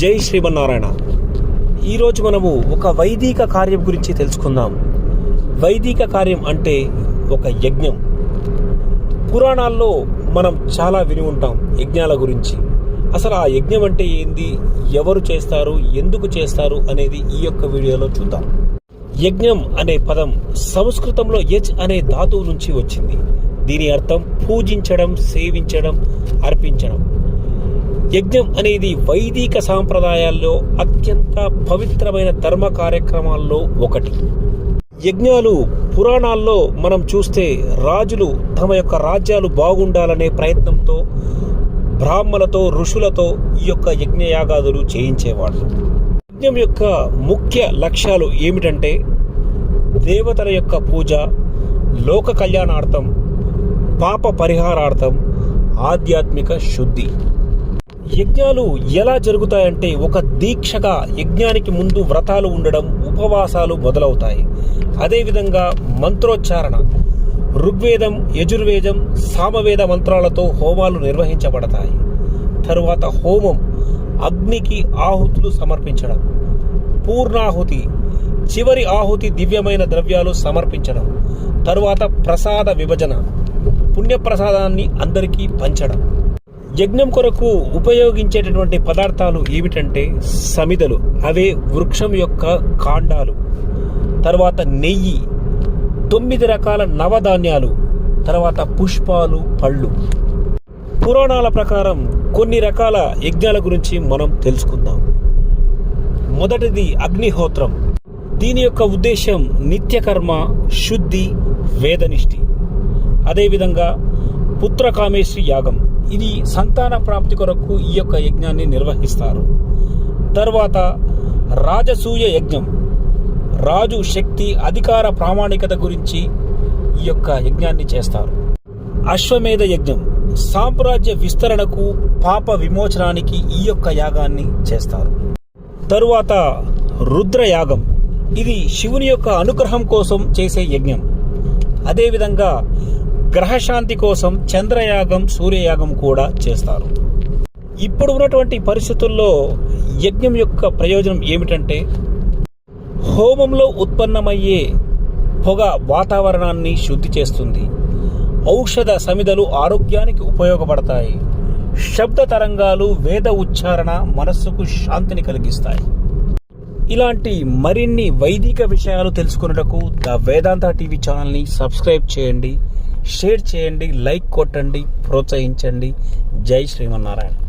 జై శ్రీమన్నారాయణ. ఈరోజు మనము ఒక వైదిక కార్యం గురించి తెలుసుకుందాం. వైదిక కార్యం అంటే ఒక యజ్ఞం. పురాణాల్లో మనం చాలా విని ఉంటాం యజ్ఞాల గురించి. అసలు ఆ యజ్ఞం అంటే ఏంది? ఎవరు చేస్తారు? ఎందుకు చేస్తారు? అనేది ఈ యొక్క వీడియోలో చూద్దాం. యజ్ఞం అనే పదం సంస్కృతంలో యజ్ అనే ధాతువు నుంచి వచ్చింది. దీని అర్థం పూజించడం సేవించడం అర్పించడం. యజ్ఞం అనేది వైదిక సాంప్రదాయాల్లో అత్యంత పవిత్రమైన ధర్మ కార్యక్రమాల్లో ఒకటి. యజ్ఞాలు పురాణాల్లో మనం చూస్తే రాజులు తమ యొక్క రాజ్యాలు బాగుండాలనే ప్రయత్నంతో బ్రాహ్మలతో ఋషులతో ఈ యొక్క యజ్ఞయాగాదులు చేయించేవాళ్ళు. యజ్ఞం యొక్క ముఖ్య లక్ష్యాలు ఏమిటంటే దేవతల యొక్క పూజ లోక కళ్యాణార్థం పాప పరిహారార్థం ఆధ్యాత్మిక శుద్ధి. యజ్ఞాలు ఎలా జరుగుతాయంటే ఒక దీక్షగా యజ్ఞానికి ముందు వ్రతాలు ఉండడం ఉపవాసాలు మొదలవుతాయి. అదేవిధంగా మంత్రోచ్చారణ ఋగ్వేదం యజుర్వేదం సామవేద మంత్రాలతో హోమాలు నిర్వహించబడతాయి. తరువాత హోమం అగ్నికి ఆహుతులు సమర్పించడం పూర్ణాహుతి చివరి ఆహుతి దివ్యమైన ద్రవ్యాలు సమర్పించడం తరువాత ప్రసాద విభజన పుణ్యప్రసాదాన్ని అందరికీ పంచడం. యజ్ఞం కొరకు ఉపయోగించేటటువంటి పదార్థాలు ఏమిటంటే సమిదలు. అవే వృక్షం యొక్క కాండాలు. తర్వాత నెయ్యి తొమ్మిది రకాల నవధాన్యాలు తర్వాత పుష్పాలు పళ్ళు. పురాణాల ప్రకారం కొన్ని రకాల యజ్ఞాల గురించి మనం తెలుసుకుందాం. మొదటిది అగ్నిహోత్రం. దీని యొక్క ఉద్దేశం నిత్యకర్మ శుద్ధి వేదనిష్టి. అదేవిధంగా పుత్రకామేశ్వరి యాగం. ఇది సంతాన ప్రాప్తి కొరకు ఈ యొక్క యజ్ఞాన్ని నిర్వహిస్తారు. తర్వాత రాజసూయ యజ్ఞం. రాజు శక్తి అధికార ప్రామాణికత గురించి ఈ యొక్క యజ్ఞాన్ని చేస్తారు. అశ్వమేధ యజ్ఞం. సామ్రాజ్య విస్తరణకు పాప విమోచనానికి ఈ యొక్క యాగాన్ని చేస్తారు. తరువాత రుద్రయాగం. ఇది శివుని యొక్క అనుగ్రహం కోసం చేసే యజ్ఞం. అదేవిధంగా గ్రహశాంతి కోసం చంద్రయాగం సూర్యయాగం కూడా చేస్తారు. ఇప్పుడు ఉన్నటువంటి పరిస్థితుల్లో యజ్ఞం యొక్క ప్రయోజనం ఏమిటంటే హోమంలో ఉత్పన్నమయ్యే పొగ వాతావరణాన్ని శుద్ధి చేస్తుంది. ఔషధ సమిదలు ఆరోగ్యానికి ఉపయోగపడతాయి. శబ్ద తరంగాలు వేద ఉచ్చారణ మనస్సుకు శాంతిని కలిగిస్తాయి. ఇలాంటి మరిన్ని వైదిక విషయాలు తెలుసుకున్నటకు ద వేదాంత టీవీ ఛానల్ని సబ్స్క్రైబ్ చేయండి. షేర్ చేయండి లైక్ కొట్టండి ప్రోత్సహించండి. జై శ్రీమన్నారాయణ.